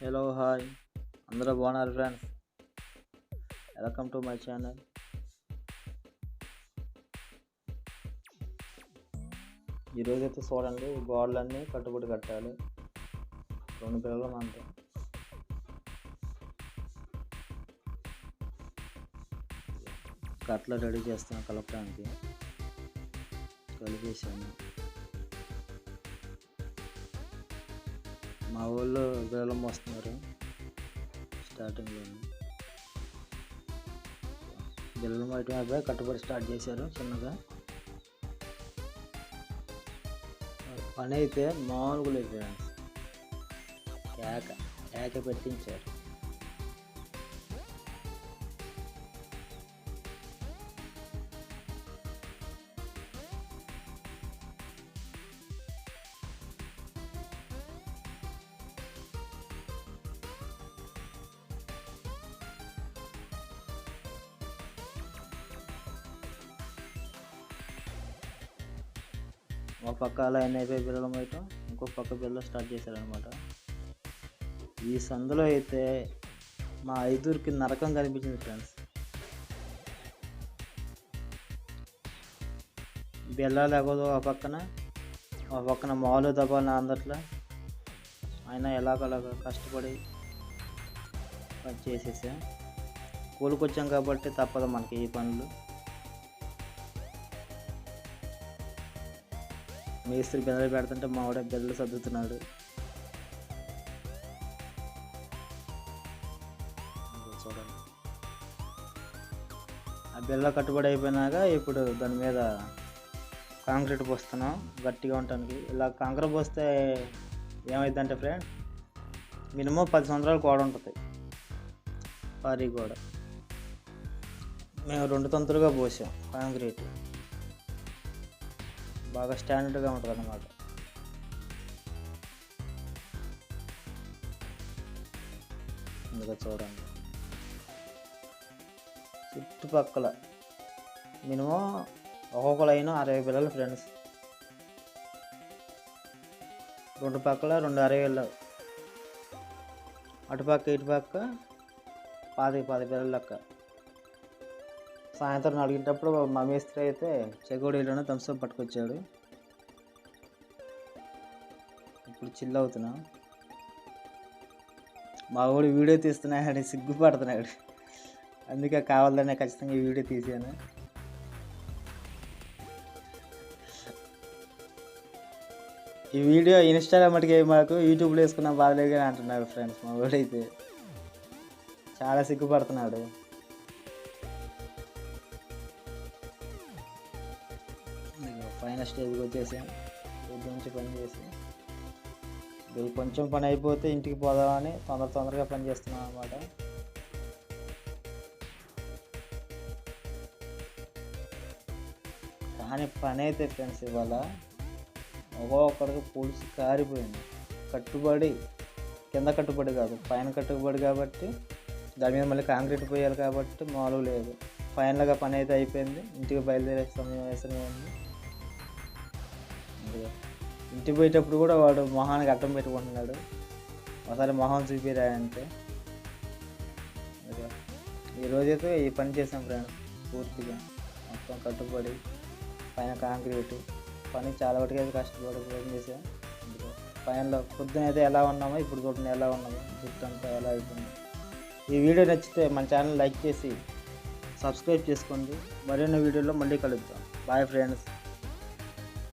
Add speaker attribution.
Speaker 1: Hello hi అందరూ బాగున్నారు friends welcome to my channel ఈరోజు అయితే చూడండి గోడలన్నీ కట్టుబడి కట్టాలి. రెండు పిల్లలు మనతో కట్ల రెడీ చేస్తాను కలపడానికి. కలిపేసాను మా ఊళ్ళో బెల్లం వస్తున్నారు. స్టార్టింగ్లో బెల్లం ఐటమ్ అయిపోయి కట్టుబడి స్టార్ట్ చేశారు చిన్నగా. పని అయితే మామూలుగా లేదు ఫ్రెండ్స్. కేక కేక పెట్టించారు. ఒక పక్క అలా ఎన్ని అయిపోయి బిల్లలు వేయటం ఇంకొక పక్క బిల్ల స్టార్ట్ చేశారనమాట ఈ సందులో అయితే మా ఐదుగురికి నరకం కనిపించింది ఫ్రెండ్స్ బిల్ల లేకపోతే ఒక పక్కన ఒక పక్కన మాలు దబాలని అందట్లో అయినా ఎలాగలాగా కష్టపడి పని చేసేసా. కూలికొచ్చాం కాబట్టి తప్పదు మనకి ఈ పనులు. మేస్త్రి బెదలు పెడుతుంటే మావిడ బెదలు సర్దుతున్నాడు. చూడండి ఆ బెల్ల కట్టుబడి అయిపోయినాక ఇప్పుడు దాని మీద కాంక్రీట్ పోస్తున్నాం గట్టిగా ఉండటానికి. ఇలా కాంక్రీట్ పోస్తే ఏమైందంటే ఫ్రెండ్ మినిమం పది సంవత్సరాలు గోడ ఉంటుంది. పారీ గోడ. మేము రెండు తంతులుగా పోసాం కాంక్రీట్. బాగా స్టాండర్డ్గా ఉంటుంది అన్నమాట ఇందులో చూడండి. చుట్టుపక్కల మినిమం ఒక్కొక్క లైన్ అరవై పిల్లలు ఫ్రెండ్స్. రెండు పక్కల రెండు అరవై వేలు అటుపక్క ఇటుపక్క పాతి పాతి పిల్లలు లెక్క సాయంత్రం నాలుగింటప్పుడు మా మేస్త్రి అయితే చెగోడీలోనే థమ్స్అప్ పట్టుకొచ్చాడు. ఇప్పుడు చిల్ అవుతున్నా. మా వాడు వీడియో తీస్తున్నాడు సిగ్గుపడుతున్నాడు. అందుకే కావాలనే ఖచ్చితంగా ఈ వీడియో తీసాను. ఈ వీడియో ఇన్స్టాగ్రామ్ మటుకే మాకు యూట్యూబ్లో వేసుకున్న బాధలేగా అంటున్నాడు ఫ్రెండ్స్ మా వాడైతే. చాలా సిగ్గుపడుతున్నాడు. పైన స్టేజ్కి వచ్చేసాం పొద్దు నుంచి పని చేసి ఇది కొంచెం పని అయిపోతే ఇంటికి పోదామని తొందర తొందరగా పని చేస్తున్నాం అనమాట కానీ పని అయితే ఫ్రెండ్స్ ఇవాళ ఒక్కొక్కడికి పులుసు కారిపోయింది. కట్టుబడి కింద కట్టుబడి కాదు పైన కట్టుబడి కాబట్టి దాని మీద మళ్ళీ కాంక్రీట్ పోయాలి కాబట్టి మామూలు లేదు. ఫైనల్గా పని అయితే అయిపోయింది. ఇంటికి బయలుదేరే సమయం వేసమైంది ఉంది. ఇంటికి పోయేటప్పుడు కూడా వాడు మొహానికి అడ్డం పెట్టుకుంటున్నాడు. ఒకసారి మొహం చూపిరా అంటే ఈరోజైతే ఈ రోజైతే ఈ పని చేసాం ఫ్రెండ్ పూర్తిగా. మొత్తం కట్టుబడి పైన కాంక్రీట్. పని చాలా వరకు అయితే కష్టపడి ప్రయత్నం చేసాం పైనలో పైన పొద్దున అయితే ఎలా ఉన్నామో ఇప్పుడు చూడండి ఎలా ఉన్నామో జుట్టు అంతా ఎలా అయిపోయింది. ఈ వీడియో నచ్చితే మన ఛానల్ లైక్ చేసి సబ్స్క్రైబ్ చేసుకోండి. మరిన్ని వీడియోలో మళ్ళీ కలుద్దాం. Bye friends.